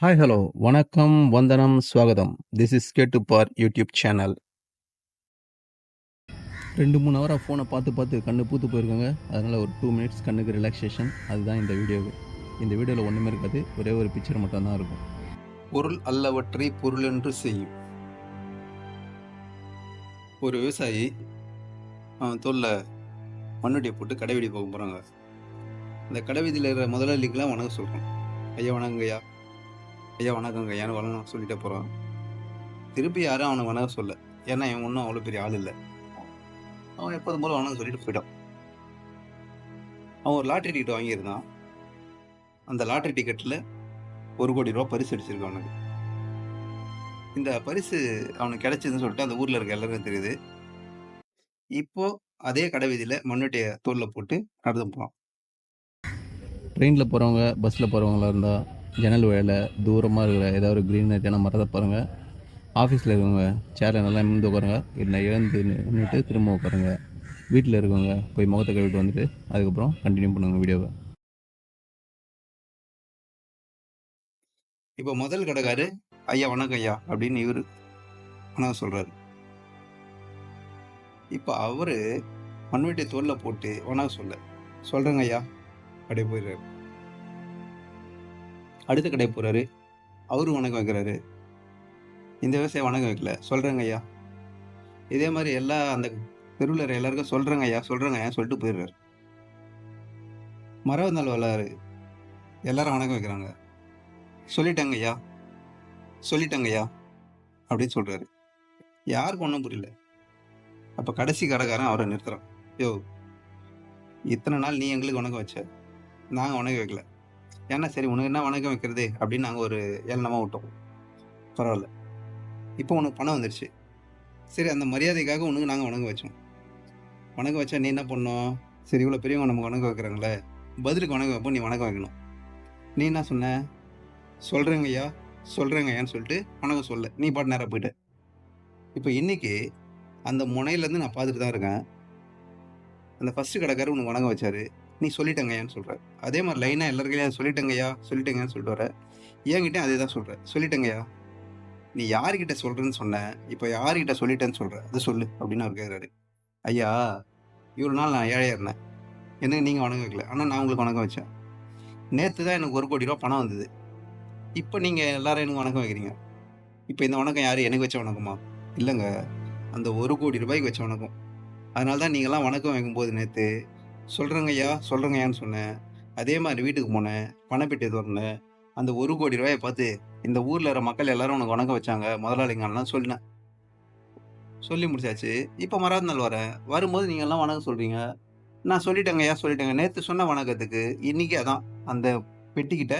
Hi hello வணக்கம் வந்தனம் ஸ்வாகதம். This is கேட்டு பார் யூடியூப் சேனல் ரெண்டு மூணு ஹவராக ஃபோனை பார்த்து பார்த்து கண்ணு பூத்து போயிருக்காங்க. அதனால் ஒரு டூ மினிட்ஸ் கண்ணுக்கு ரிலாக்ஸேஷன் அதுதான் இந்த வீடியோ இந்த வீடியோவில் ஒன்றுமே இருக்காது. ஒரே ஒரு பிக்சர் மட்டும்தான் இருக்கும். பொருள் அல்லவற்றை பொருள் என்று செய்யும். ஒரு விவசாயி அவன் தோல்ல மண்ணுடைய போட்டு கடைவெடி போக போகிறாங்க இந்த கடைவீதியில் இருக்கிற முதலாளிக்கெல்லாம் வணக்கம் சொல்கிறோம் ஐயா வணங்கய்யா ஐயா வணக்கங்க. ஐயான்னு வணக்கம் சொல்லிட்டே போகிறான் திருப்பி யாரும் அவனுக்கு வணக்கம் சொல்ல? ஏன்னா இவன் ஒன்றும் அவ்வளோ பெரிய ஆள் இல்லை. அவன் எப்போதும் போல வணக்கம் சொல்லிட்டு போயிட்டான். அவன் ஒரு லாட்ரி டிக்கெட் வாங்கியிருந்தான். அந்த லாட்ரி டிக்கெட்டில் ஒரு கோடி ரூபா பரிசு அடிச்சிருக்கான் அவனுக்கு. இந்த பரிசு அவனுக்கு கிடைச்சதுன்னு சொல்லிட்டு அந்த ஊரில் இருக்க எல்லாருக்கும் தெரியுது. இப்போ அதே கடை வீதியில் மண்வெட்டியை தோலில் போட்டு நடந்து போகிறான் ட்ரெயினில் போகிறவங்க பஸ்ஸில் போகிறவங்களா இருந்தால் ஜன்னல் வழியில் தூரமாக இருக்கிற ஏதாவது ஒரு க்ரீனரியான மரத்தை பாருங்கள் ஆஃபீஸில் இருக்கவங்க சேரில் நல்லா நிமிந்து உட்காருங்க. இல்லை இழந்து நின்றுட்டு திரும்ப உட்காருங்க. வீட்டில் இருக்கவங்க போய் முகத்தை கழுவிட்டு வந்துட்டு அதுக்கப்புறம் கண்டினியூ பண்ணுங்கள் வீடியோவை இப்போ முதல் கடைக்காரு ஐயா வணக்கம் ஐயா அப்படின்னு இவர் வணக்கம் சொல்கிறாரு இப்போ அவர் மண்வெட்டி தோலில் போட்டு வணக்கம் சொல்ல சொல்கிறேங்க ஐயா அப்படியே போயிடுறாரு. அடுத்த கடை போகிறாரு அவரும் வணக்கம் வைக்கிறாரு இந்த விவசாயம் வணக்கம் வைக்கல சொல்கிறேங்க ஐயா. இதே மாதிரி எல்லா அந்த தெருவில் எல்லாருக்கும் சொல்கிறேங்க ஐயா சொல்கிறேங்க ஐயா சொல்லிட்டு போயிடுறாரு. மரவந்தாள் வரலாறு. எல்லாரும் வணக்கம் வைக்கிறாங்க சொல்லிட்டேங்க ஐயா. சொல்லிட்டேங்க ஐயா. அப்படின்னு சொல்கிறாரு யாருக்கும் ஒன்றும் புரியல. அப்போ கடைசி கடைக்காரன் அவரை நிறுத்துகிறான் யோ இத்தனை நாள் நீ எங்களுக்கு வணக்கம் வச்ச? நாங்கள் வணக்கம் வைக்கல ஏன்னா சரி உனக்கு என்ன வணக்கம் வைக்கிறது? அப்படின்னு நாங்கள் ஒரு ஏளனமாக விட்டோம். பரவாயில்ல. இப்போ உனக்கு பணம் வந்துருச்சு. சரி அந்த மரியாதைக்காக உனக்கு நாங்கள் வணங்க வச்சோம். வணக்கம் வச்சா நீ என்ன பண்ணோம் சரி இவ்வளோ பெரியவங்க நமக்கு வணக்கம் வைக்கிறாங்களே பதிலுக்கு வணக்கம் வைப்போம் நீ வணக்கம் வைக்கணும். நீ என்ன சொன்ன? சொல்கிறேங்க ஐயா சொல்கிறேங்க ஐயான்னு சொல்லிட்டு வணக்கம் சொல்ல. நீ பாட்டு நேராக போயிட்ட. இப்போ இன்னைக்கு அந்த முனையிலேருந்து நான் பார்த்துட்டு தான் இருக்கேன். அந்த ஃபஸ்ட்டு கடைக்காரர் உனக்கு வணக்கம் வச்சாரு. நீ சொல்லிட்டங்கய்யான்னு சொல்கிற அதே மாதிரி லைனாக எல்லாருக்கையும் சொல்லிட்டங்கய்யா சொல்லிட்டங்கன்னு சொல்லிட்டு வர. என்கிட்ட அதே தான் சொல்கிற சொல்லிட்டங்கய்யா. நீ யார்கிட்ட சொல்கிறேன்னு சொன்ன இப்போ யார்கிட்ட சொல்லிட்டேன்னு சொல்கிற அது சொல்லு அப்படின்னு அவர் கேட்குறாரு ஐயா இவ்வளோ நாள் நான் ஏழையாக இருந்தேன். எனக்கு நீங்கள் வணக்கம் வைக்கல ஆனால் நான் உங்களுக்கு வணக்கம் வச்சேன். நேற்று தான் எனக்கு ஒரு கோடி ரூபா பணம் வந்தது. இப்போ நீங்கள் எல்லாரும் எனக்கு வணக்கம் வைக்கிறீங்க. இப்போ இந்த வணக்கம் யார்? எனக்கு வச்ச வணக்கமா? இல்லைங்க. அந்த ஒரு கோடி ரூபாய்க்கு வச்ச வணக்கம். அதனால தான் நீங்கள்லாம் வணக்கம் வைக்கும்போது நேற்று சொல்கிறேங்க ஐயா சொல்கிறேங்கய்யான்னு சொன்னேன். அதே மாதிரி வீட்டுக்கு போனேன். பணப்பெட்டி திறந்தேன் அந்த ஒரு கோடி ரூபாயை பார்த்து இந்த ஊரில் இருக்கிற மக்கள் எல்லாரும் உனக்கு வணக்கம் வச்சாங்க முதலாளிங்கலாம் சொன்னேன் சொல்லி முடிச்சாச்சு. இப்போ மறாவது நாள் வரேன். வரும்போது நீங்கள் எல்லாம் வணக்கம் சொல்கிறீங்க நான் சொல்லிட்டேங்க ஐயா சொல்லிட்டேங்க. நேற்று சொன்ன வணக்கத்துக்கு இன்றைக்கி அதான் அந்த பெட்டிக்கிட்ட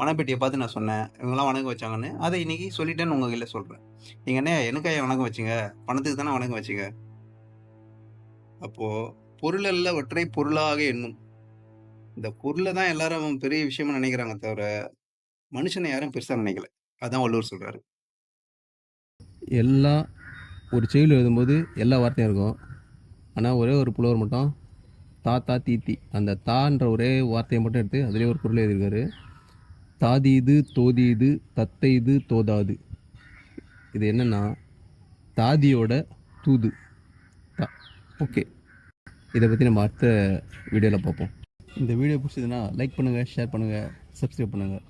பணப்பெட்டியை பார்த்து நான் சொன்னேன். இவங்கெல்லாம் வணக்கம் வச்சாங்கன்னு அதை இன்னைக்கு சொல்லிட்டேன்னு உங்ககிட்ட சொல்கிறேன் நீங்கள் என்ன எனக்கு ஐயா வணக்கம் வச்சிங்க? பணத்துக்கு தானே வணக்கம் வச்சிங்க? அப்போது பொருள் அல்லவற்றை பொருளாக எண்ணும். இந்த பொருளை தான் எல்லாரும் பெரிய விஷயமா நினைக்கிறாங்க தவிர மனுஷனை யாரும் பெருசா நினைக்கல. அதான் வள்ளுவர் சொல்றாரு. எல்லா ஒரு செயல் எழுதும்போது எல்லா வார்த்தையும் இருக்கும். ஆனால் ஒரே ஒரு புலவர் மட்டும் தா தா தீத்தி அந்த தான்ற ஒரே வார்த்தையை மட்டும் எடுத்து அதிலே ஒரு பொருள் எழுதியிருக்காரு. தாதீது தோதீது தத்தைது தோதாது. இது என்னென்னா தாதியோட தூது. தா ஓகே. இதை பற்றி நம்ம அடுத்த வீடியோவில் பார்ப்போம். இந்த வீடியோ பிடிச்சதுன்னா லைக் பண்ணுங்கள் ஷேர் பண்ணுங்கள் சப்ஸ்கிரைப் பண்ணுங்கள்